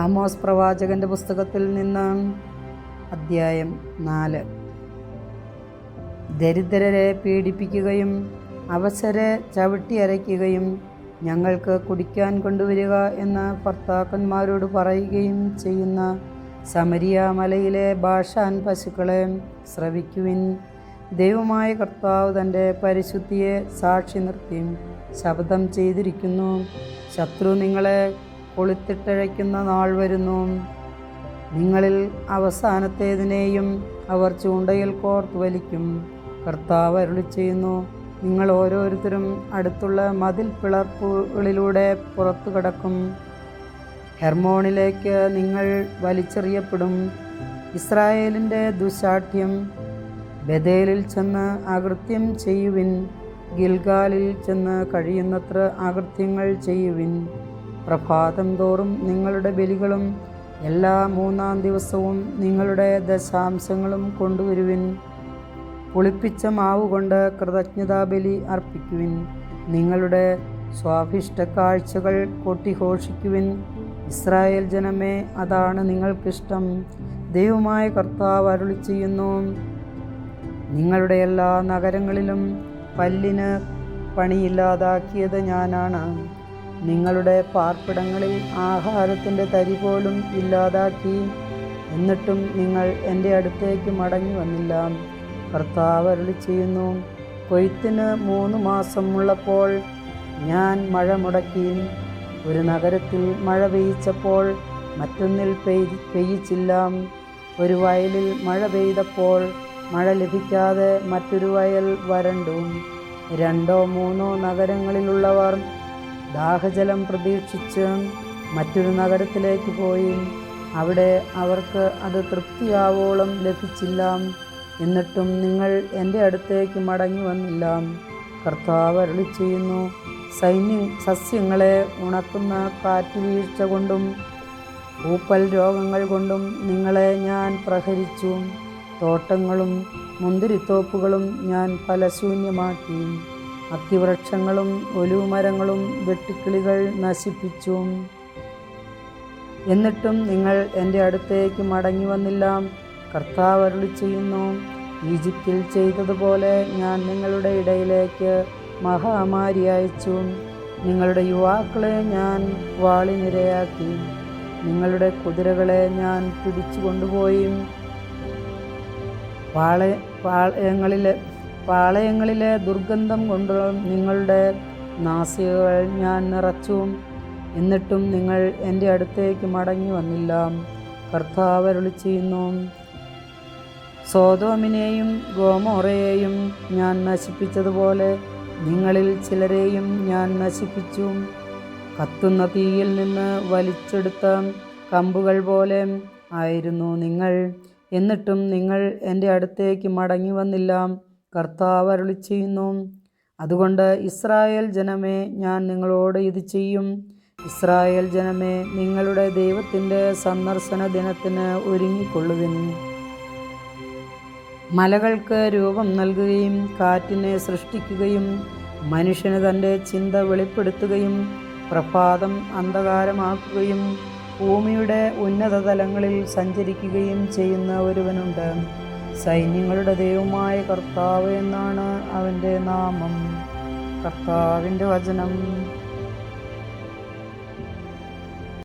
Amos പ്രവാചകന്റെ പുസ്തകത്തിൽ നിന്ന് അദ്ധ്യായം നാല്. ദരിദ്രരെ പീഡിപ്പിക്കുകയും അവസരെ ചവിട്ടിയരയ്ക്കുകയും ഞങ്ങൾക്ക് കുടിക്കാൻ കൊണ്ടുവരിക എന്ന് ഭർത്താക്കന്മാരോട് പറയുകയും ചെയ്യുന്ന സമരിയാമലയിലെ ഭാഷാൻ പശുക്കളെ ശ്രവിക്കുവിൻ ദൈവമായ കർത്താവ് തന്റെ പരിശുദ്ധിയെ സാക്ഷി നിർത്തി ശബ്ദം ചെയ്തിരിക്കുന്നു. ശത്രു നിങ്ങളെ കൊളുത്തിട്ടഴയ്ക്കുന്ന നാൾ വരുന്നു. നിങ്ങളിൽ അവസാനത്തേതിനെയും അവർ ചൂണ്ടയിൽ കോർത്ത് വലിക്കും. കർത്താവ് അരുളി ചെയ്യുന്നു നിങ്ങൾ ഓരോരുത്തരും അടുത്തുള്ള മതിൽ പിളർപ്പുകളിലൂടെ പുറത്തു കടക്കും. ഹെർമോണിലേക്ക് നിങ്ങൾ വലിച്ചെറിയപ്പെടും. ഇസ്രായേലിന്റെ ദുശാഠ്യം ബദേലിൽ ചെന്ന് അകൃത്യം ചെയ്യുവിൻ. ഗിൽഗാലിൽ ചെന്ന് കഴിയുന്നത്ര അകൃത്യങ്ങൾ ചെയ്യുവിൻ. പ്രഭാതം തോറും നിങ്ങളുടെ ബലികളും എല്ലാ മൂന്നാം ദിവസവും നിങ്ങളുടെ ദശാംശങ്ങളും കൊണ്ടുവരുവിൻ. പുളിപ്പിച്ച മാവ് കൊണ്ട് കൃതജ്ഞതാബലി അർപ്പിക്കുവിൻ. നിങ്ങളുടെ സ്വാഭിഷ്ട കാഴ്ചകൾ കൊട്ടിഘോഷിക്കുവിൻ. ഇസ്രായേൽ ജനമേ അതാണ് നിങ്ങൾക്കിഷ്ടം. ദൈവമായ കർത്താവ് അരുളി ചെയ്യുന്നു. നിങ്ങളുടെ എല്ലാ നഗരങ്ങളിലും പല്ലിന് പണിയില്ലാതാക്കിയത് ഞാനാണ്. നിങ്ങളുടെ പാർപ്പിടങ്ങളിൽ ആഹാരത്തിന്റെ തരി പോലും ഇല്ലാതാക്കി എന്നിട്ടും നിങ്ങൾ എന്റെ അടുത്തേക്ക് മടങ്ങി വന്നില്ല. കർത്താവ് അരുളി ചെയ്യുന്നു കൊയ്ത്തിന് മൂന്ന് മാസം ഉള്ളപ്പോൾ ഞാൻ മഴ മുടക്കി. ഒരു നഗരത്തിൽ മഴ പെയ്ച്ചപ്പോൾ മറ്റൊന്നിൽ പെയ് പെയ്യിച്ചില്ല. ഒരു വയലിൽ മഴ പെയ്തപ്പോൾ മഴ ലഭിക്കാതെ മറ്റൊരു വയൽ വരണ്ടു. രണ്ടോ മൂന്നോ നഗരങ്ങളിലുള്ളവർ ദാഹജലം പ്രതീക്ഷിച്ച് മറ്റൊരു നഗരത്തിലേക്ക് പോയി. അവിടെ അവർക്ക് അത് തൃപ്തിയാവോളം ലഭിച്ചില്ല. എന്നിട്ടും നിങ്ങൾ എന്റെ അടുത്തേക്ക് മടങ്ങി വന്നില്ല. കർത്താവ് അരുളി ചെയ്യുന്നു സൈന്യ സസ്യങ്ങളെ ഉണക്കുന്ന കാറ്റുവീഴ്ച കൊണ്ടും പൂപ്പൽ രോഗങ്ങൾ കൊണ്ടും നിങ്ങളെ ഞാൻ പ്രഹരിച്ചു. തോട്ടങ്ങളും മുന്തിരിത്തോപ്പുകളും ഞാൻ ഫലശൂന്യമാക്കി. അത്തിവൃക്ഷങ്ങളും ഒലുമരങ്ങളും വെട്ടിക്കിളികൾ നശിപ്പിച്ചു. എന്നിട്ടും നിങ്ങൾ എന്റെ അടുത്തേക്ക് മടങ്ങി വന്നില്ല. കർത്താവ് അരുളി ചെയ്യുന്നു ഈജിപ്തിൽ ചെയ്തതുപോലെ ഞാൻ നിങ്ങളുടെ ഇടയിലേക്ക് മഹാമാരി അയച്ചു. നിങ്ങളുടെ യുവാക്കളെ ഞാൻ വാളിനിരയാക്കി. നിങ്ങളുടെ കുതിരകളെ ഞാൻ പിടിച്ചു കൊണ്ടുപോയി പാളയ പാളയങ്ങളിലെ പാളയങ്ങളിലെ ദുർഗന്ധം കൊണ്ട് നിങ്ങളുടെ നാസികകൾ ഞാൻ നിറച്ചു. എന്നിട്ടും നിങ്ങൾ എന്റെ അടുത്തേക്ക് മടങ്ങി വന്നില്ല. കർത്താവ് അരുളി ചെയ്യുന്നു സോതോമിനെയും ഗോമോറയെയും ഞാൻ നശിപ്പിച്ചതുപോലെ നിങ്ങളിൽ ചിലരെയും ഞാൻ നശിപ്പിച്ചു. കത്തുന്ന തീയിൽ നിന്ന് വലിച്ചെടുത്ത കമ്പുകൾ പോലെ ആയിരുന്നു നിങ്ങൾ. എന്നിട്ടും നിങ്ങൾ എന്റെ അടുത്തേക്ക് മടങ്ങി വന്നില്ല. കർത്താവ് അരുളി ചെയ്യുന്നു അതുകൊണ്ട് ഇസ്രായേൽ ജനമേ ഞാൻ നിങ്ങളോട് ഇത് ചെയ്യും. ഇസ്രായേൽ ജനമേ നിങ്ങളുടെ ദൈവത്തിന്റെ സന്ദർശന ദിനത്തിന് ഒരുങ്ങിക്കൊള്ളുവിൻ. മലകൾക്ക് രൂപം നൽകുകയും കാറ്റിനെ സൃഷ്ടിക്കുകയും മനുഷ്യന് തന്റെ ചിന്ത വെളിപ്പെടുത്തുകയും പ്രഭാതം അന്ധകാരമാക്കുകയും ഭൂമിയുടെ ഉന്നത തലങ്ങളിൽ സഞ്ചരിക്കുകയും ചെയ്യുന്ന ഒരുവനുണ്ട്. സൈന്യങ്ങളുടെ ദൈവമായ കർത്താവ് എന്നാണ് അവന്റെ നാമം. കർത്താവിന്റെ വചനം.